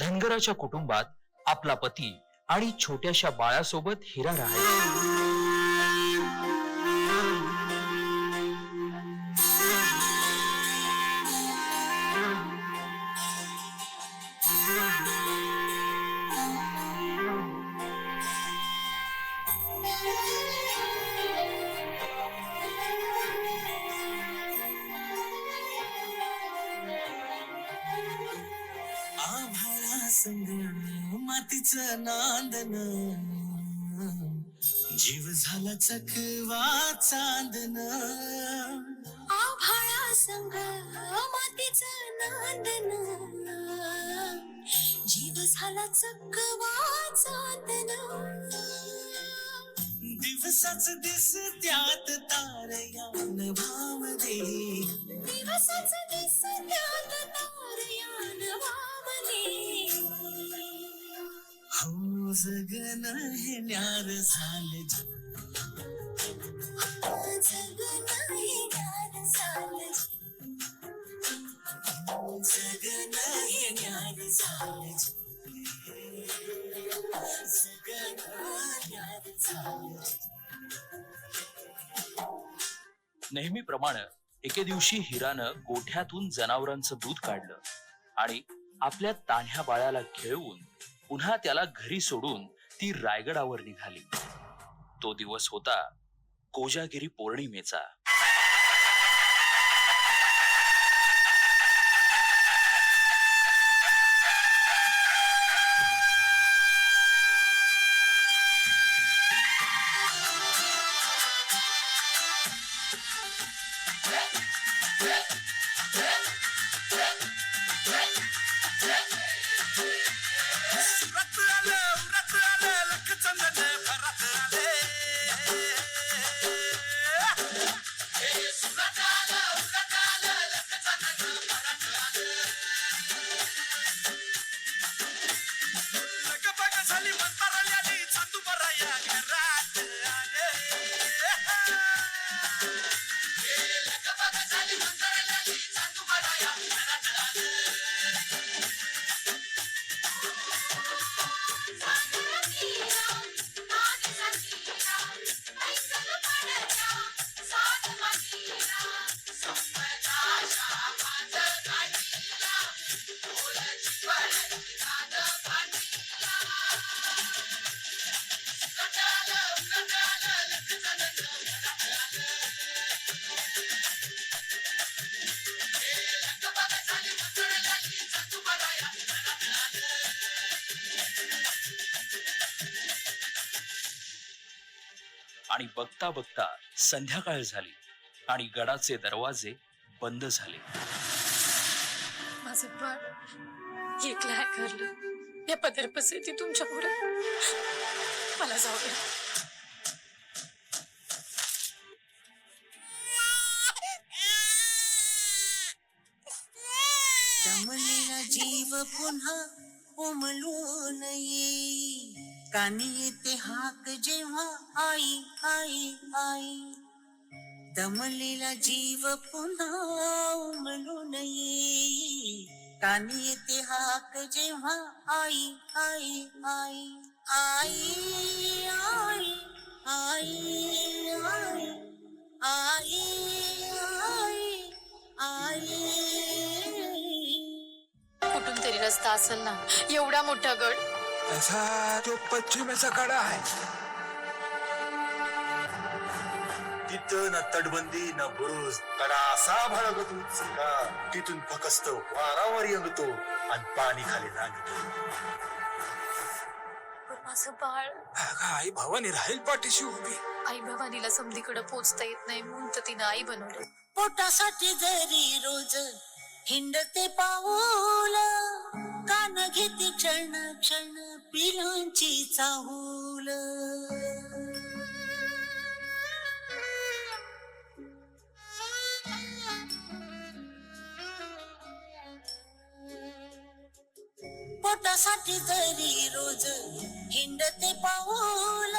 धनगराच्या कुटुंबात आपला पती आणि छोट्याशा बाळासोबत हिरा राहायचा. आभाळा संग मातीचं नांदन. जीव झाला चकवा चांदन. आभाळा संग मातीचं नांदन. जीव झाला चकवा चांदन. दिवसाच दिस त्यात तारयान भावदे. दिवसाच दिस त्यात तारयान वावले जगन हे न्यार झाले जगन हे गार झालं जगन हे न्यार झाले जगन न्यार झालं नेहमीप्रमाणे एके दिवशी हिरानं गोठ्यातून जनावरांचं दूध काढलं आणि आपल्या तान्ह्या बाळाला खेळवून पुन्हा त्याला घरी सोडून ती रायगडावर निघाली तो दिवस होता कोजागिरी पौर्णिमेचा Yeah. आणि बघता बघता संध्याकाळ झाली आणि गडाचे दरवाजे बंद झाले. माझं बाळ एकलं या तुमच्यापुढे मला जाऊ द्या दमलेला जीव पुन्हा उमलून येई कानी येते हाक जेव्हा आई आई आई. दमलेला जीव पुन्हा उमलून येई. कानी येते हाक जेव्हा आई आई आई. आई आई आई आई. आई आई आई. कुठून तरी रस्ता असेल ना एवढा मोठा गड. तसा तो पश्चिमेचा कडा आहे तिथं ना तटबंदी ना बुरुज कडा असा भडकत उंच का। तिथून फकस्त वारावर येंगतो आणि पाणी खाली लागतो पण माझं बाळ अगं, आई भवानी राहील पाठीशी उभी. आई भवानीला समधीकडे पोचता येत नाही म्हणून तर तिनं आई बनवलं. पोटासाठी जरी रोज हिंडते पाऊल कान घेते क्षण क्षण पिलांची चाहूल. पोटासाठी जरी रोज हिंडते पाऊल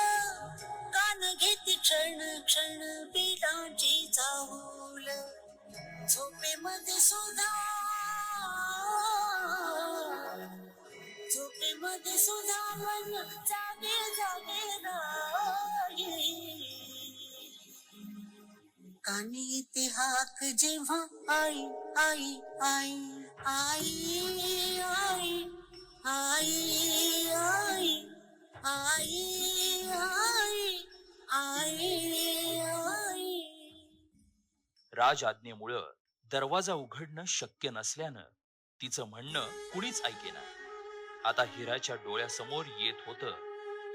कान घेते क्षण क्षण पिलांची चाहूल. झोपेमध्ये सुद्धा झोपेमध्ये सुद्धा मन जागे जागे राये कानी येते हाक जेव्हा आई आई आई आई आई आई आई आई आई आई आई राज आज्ञेमुळं दरवाजा उघडणं शक्य नसल्यानं तिचं म्हणणं कुणीच ऐकेना आता हिराच्या डोळ्यासमोर येत होतं.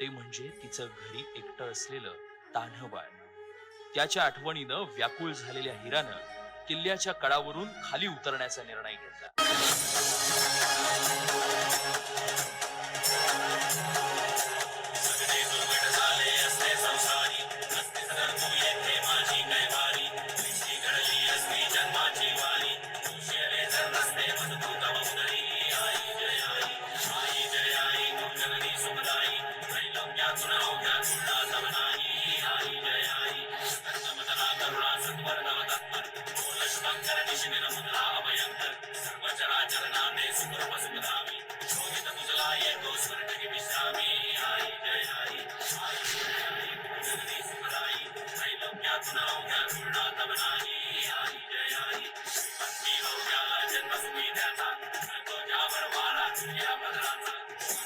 ते म्हणजे तिचं घरी एकटं असलेलं तान्ह बाळ त्याच्या आठवणीनं व्याकुळ झालेल्या हिरानं किल्ल्याच्या कडावरून खाली उतरण्याचा निर्णय घेतला.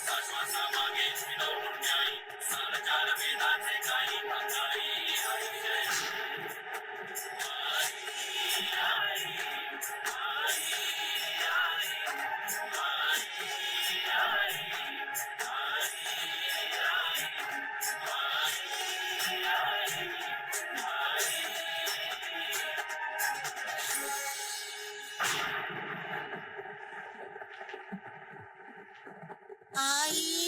आश्वासन I